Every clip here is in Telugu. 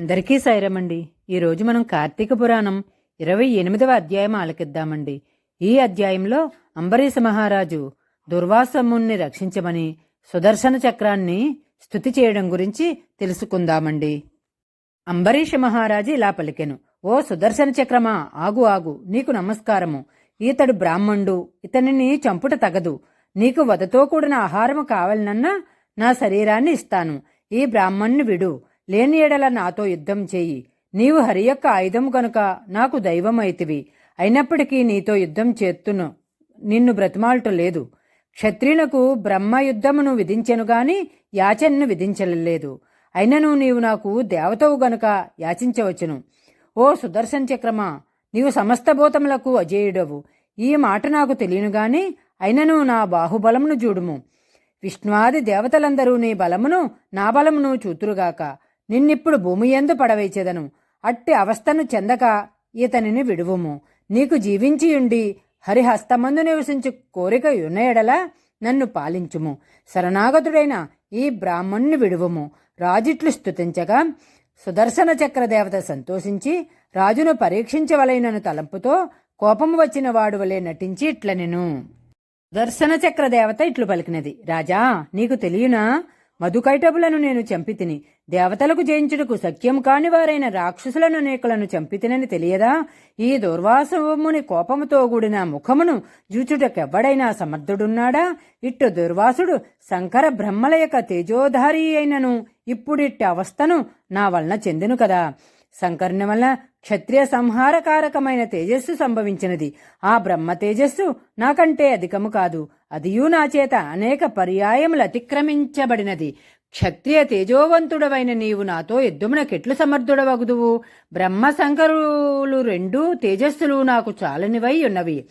అందరికీ సైరమండి ఈరోజు మనం కార్తీక పురాణం ఇరవై ఎనిమిదవ అధ్యాయం ఆలకిద్దామండి. ఈ అధ్యాయంలో అంబరీష మహారాజు దుర్వాసముణ్ణి రక్షించమని సుదర్శన చక్రాన్ని స్థుతి చేయడం గురించి తెలుసుకుందామండి. అంబరీష మహారాజు ఇలా పలికెను ఓ సుదర్శన చక్రమా ఆగు ఆగు నీకు నమస్కారము. ఈతడు బ్రాహ్మణుడు ఇతనిని చంపుట తగదు. నీకు వదతో కూడిన ఆహారము కావాలనన్నా నా శరీరాన్ని ఇస్తాను. ఈ బ్రాహ్మణ్ణి విడు. లేని ఎడల నాతో యుద్ధం చేయి. నీవు హరి యొక్క ఆయుధం గనుక నాకు దైవమైతివి. అయినప్పటికీ నీతో యుద్ధం చేత్తును నిన్ను బ్రతిమాలటం లేదు క్షత్రియులకు బ్రహ్మ యుద్ధమును విధించెను గాని యాచనను విధించలేదు అయినను నీవు నాకు దేవతవు గనుక యాచించవచ్చును. ఓ సుదర్శన్ చక్రమా నీవు సమస్త భూతములకు అజేయుడవు. ఈ మాట నాకు తెలియను గాని అయినను నా బాహుబలమును చూడుము. విష్ణువాది దేవతలందరూ నీ బలమును నా బలమును చూతురుగాక. నిన్నిప్పుడు భూమి ఎందు పడవేచెదను. అట్టి అవస్థను చెందక ఇతనిని విడువుము. నీకు జీవించియుండి హరిహస్తమందు నివసించు కోరిక యునయడలా నన్ను పాలించుము. శరణాగతుడైన ఈ బ్రాహ్మణ్ణి విడువుము. రాజిట్లు స్తుతించగా సుదర్శన చక్ర దేవత సంతోషించి రాజును పరీక్షించవలైనను తలంపుతో కోపము వచ్చిన వాడు వలె నటించి ఇట్లనెను. దర్శన చక్ర దేవత ఇట్లు పలికినది. రాజా నీకు తెలియనా? మధుకైటబులను నేను చంపితిని. దేవతలకు జయించుటకు సఖ్యం కాని వారైన రాక్షసులను నేకులను చంపితినని తెలియదా? ఈ దుర్వాసముని కోపముతో కూడిన ముఖమును జూచుటకెవ్వడైనా సమర్థుడున్నాడా? ఇట్టు దుర్వాసుడు శంకర బ్రహ్మల యొక్క తేజోధారి అయినను. ఇప్పుడిట్టి అవస్థను నా వలన చెందును కదా. శంకరుని వల్ల క్షత్రియ సంహారకారకమైన తేజస్సు సంభవించినది. ఆ బ్రహ్మ తేజస్సు నాకంటే అధికము కాదు. అదియూ నా చేత అనేక పర్యాయములు అతిక్రమించబడినది. క్షత్రియ తేజోవంతుడవైన నీవు నాతో యుద్ధమునకెట్లు సమర్థుడవగుదువు? బ్రహ్మ శంకరులు రెండూ తేజస్సులు నాకు చాలనివై ఉన్నవి.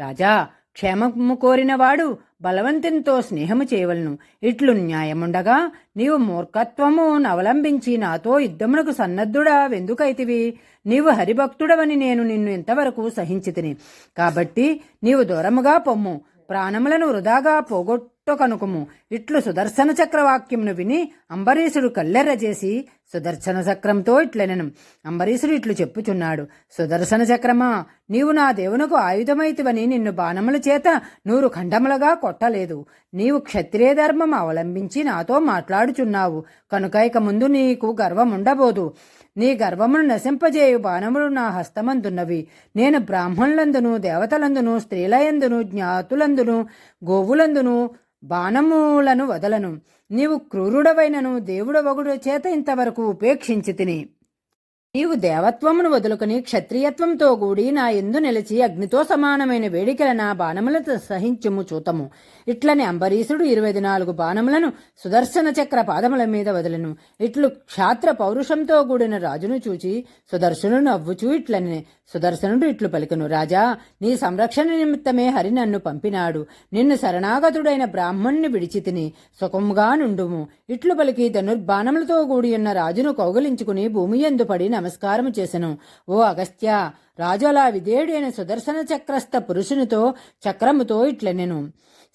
రాజా క్షేమము కోరినవాడు బలవంతునితో స్నేహము చేయవలను. ఇట్లు న్యాయముండగా నీవు మూర్ఖత్వము అవలంబించి నాతో యుద్ధమునకు సన్నద్ధుడా వెందుకైతివి. నీవు హరిభక్తుడవని నేను నిన్ను ఇంతవరకు సహించితిని. కాబట్టి నీవు దూరముగా పొమ్ము. ప్రాణములను వృధాగా పోగొట్టకనుకుము ఇట్లు సుదర్శన చక్రవాక్యమును విని అంబరీషుడు కల్లెర్రజేసి సుదర్శన చక్రంతో ఇట్లనెను. అంబరీషుడు ఇట్లు చెప్పుచున్నాడు సుదర్శన చక్రమా నీవు నా దేవునకు ఆయుధమైతివని నిన్ను బాణముల చేత నూరు ఖండములుగా కొట్టలేదు. నీవు క్షత్రియ ధర్మం అవలంబించి నాతో మాట్లాడుచున్నావు. కనుక ఇక ముందు నీకు గర్వముండబోదు. నీ గర్వమును నశింపజేయు బాణములు నా హస్తమందున్నవి. నేను బ్రాహ్మణులందును దేవతలందును స్త్రీలయందును జ్ఞాతులందును గోవులందును బాణములను వదలను. నీవు క్రూరుడవైనను దేవుడవగుడు చేత ఇంతవరకు ఉపేక్షించి తిని. నీవు దేవత్వమును వదులుకొని క్షత్రియత్వంతో కూడి నా ఎందు నిలిచి అగ్నితో సమానమైన వేడికల నా బాణములతో సహించుము చూతము. ఇట్లని అంబరీషుడు ఇరవై నాలుగు బాణములను సుదర్శన చక్ర పాదముల మీద వదలను. ఇట్లు క్షాత్ర పౌరుషంతో కూడిన రాజును చూచి సుదర్శను నవ్వుచూ ఇట్లని సుదర్శనుడు ఇట్లు పలికను రాజా నీ సంరక్షణ నిమిత్తమే హరి నన్ను పంపినాడు. నిన్ను శరణాగతుడైన బ్రాహ్మణ్ణి విడిచితిని సుఖముగా నుండుము. ఇట్లు పలికి ధనుర్బాణములతో కూడి ఉన్న రాజును కౌగలించుకుని భూమి ఎందు పడిన నమస్కారము చేసెను. ఓ అగస్త్య రాజు అలా విధేయుడైన సుదర్శన చక్రస్థ పురుషునితో చక్రముతో ఇట్లనెను.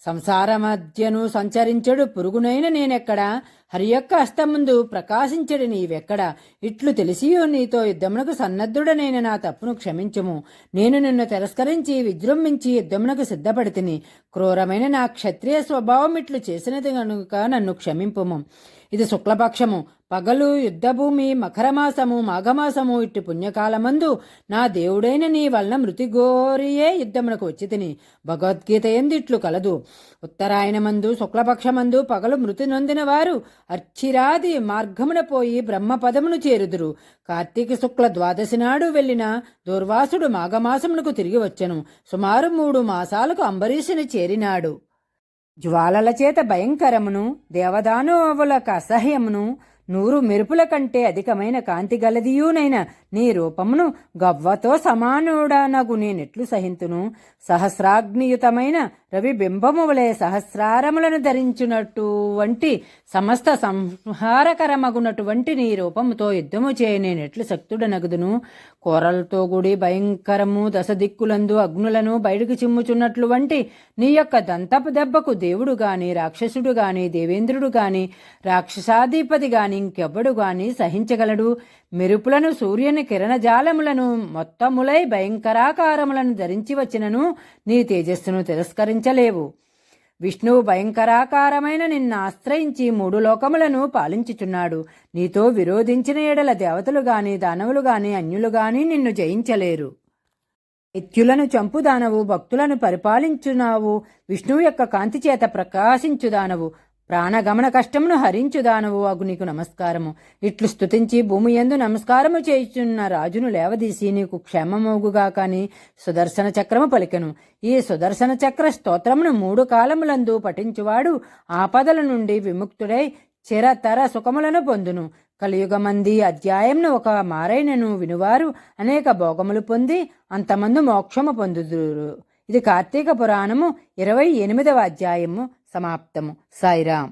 సంసార మధ్యను సంచరించడు పురుగునైన నేనెక్కడ? హరి యొక్క హస్తముందు ప్రకాశించడు నీవెక్కడ? ఇట్లు తెలిసియో నీతో యుద్ధమునకు సన్నద్ధుడనైన నా తప్పును క్షమించుము. నేను నిన్ను తిరస్కరించి విజృంభించి యుద్ధమునకు సిద్ధపడితిని. క్రూరమైన నా క్షత్రియ స్వభావం ఇట్లు చేసినది కనుక నన్ను క్షమింపుము. ఇది శుక్లపక్షము. పగలు యుద్ధభూమి మకరమాసము మాఘమాసము ఇట్టి పుణ్యకాలమందు నా దేవుడైన నీ వలన మృతిగోరియే యుద్ధమునకు వచ్చి తిని భగవద్గీత ఎందిట్లు కలదు. ఉత్తరాయణమందు శుక్లపక్షమందు పగలు మృతి నొందిన వారు అర్చిరాది మార్గమున పోయి బ్రహ్మపదమును చేరుదురు. కార్తీక శుక్ల ద్వాదశి నాడు వెళ్ళిన దుర్వాసుడు మాఘమాసమునకు తిరిగి వచ్చెను. సుమారు మూడు మాసాలకు అంబరీషుని చేరినాడు. జ్వాలల చేత భయంకరమును దేవదానువులకు అసహ్యమును నూరు మెరుపుల కంటే అధికమైన కాంతి గలదియూనైన నీ రూపమును గవ్వతో సమానుడా నగు నేనెట్లు సహింతును. సహస్రాగ్నియుతమైన రవి బింబము వలె సహస్రారములను ధరించున్నట్టు వంటి సమస్త సంహారకరమగునటువంటి నీ రూపముతో యుద్ధము చేయనేనెట్లు శక్తుడనగుదును? కోరలతో కూడి భయంకరము దశ దిక్కులందు అగ్నులను బయటకు చిమ్ముచున్నట్లు వంటి నీ యొక్క దంతపు దెబ్బకు దేవుడు గాని రాక్షసుడు గాని దేవేంద్రుడు గాని రాక్షసాధిపతి గాని ఇంకెవ్వడు గాని సహించగలడు. మెరుపులను సూర్యుని కిరణజాలములను మొత్తములై భయంకరాకారములను ధరించి వచ్చినను నీ తేజస్సును తిరస్కరించలేవు. విష్ణువు భయంకరాకారమైన నిన్ను ఆశ్రయించి మూడు లోకములను పాలించుచున్నాడు. నీతో విరోధించిన ఎడల దేవతలు గాని దానవులు గాని అన్యులు గాని నిన్ను జయించలేరు. నిత్యులను చంపుదానవు భక్తులను పరిపాలించునావు. విష్ణువు యొక్క కాంతి చేత ప్రకాశించుదానవు. ప్రాణగమన కష్టమును హరించుదానవు అగు నీకు నమస్కారము. ఇట్లు స్తుతించి భూమి ఎందు నమస్కారము చేయుచున్న రాజును లేవదీసి నీకు క్షేమమోగుగా కాని సుదర్శన చక్రము పలికెను. ఈ సుదర్శన చక్ర స్తోత్రమును మూడు కాలములందు పఠించువాడు ఆపదల నుండి విముక్తుడై చిరతర సుఖములను పొందును. కలియుగమంది అధ్యాయంను ఒక మారైనను వినువారు అనేక భోగములు పొంది అంతమందు మోక్షము పొందుదురు. ఇది కార్తీక పురాణము ఇరవై ఎనిమిదవ అధ్యాయము సమాప్తము. సాయిరాం